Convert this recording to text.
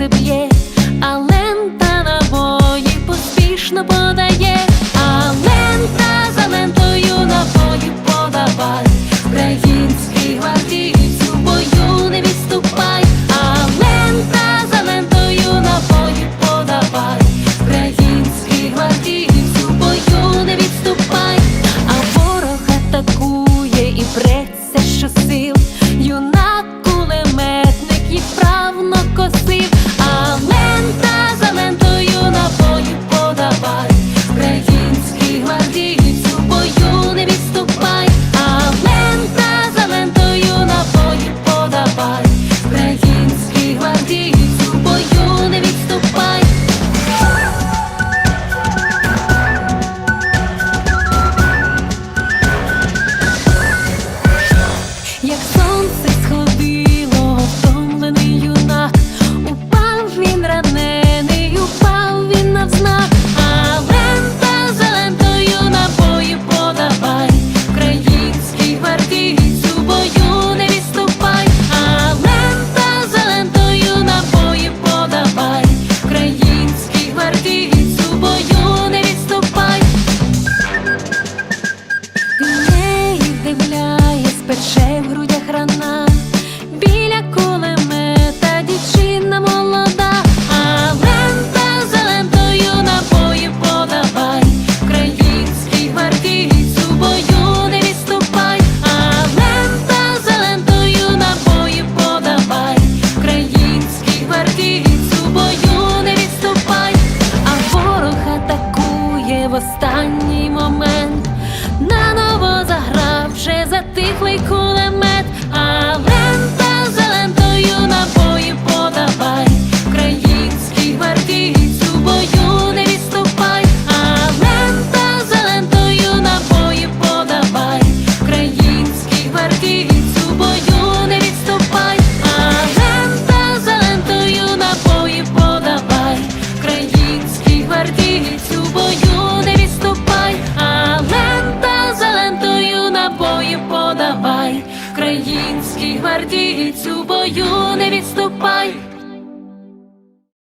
to be. ходи. 但 Український гвардійцю бою не відступай.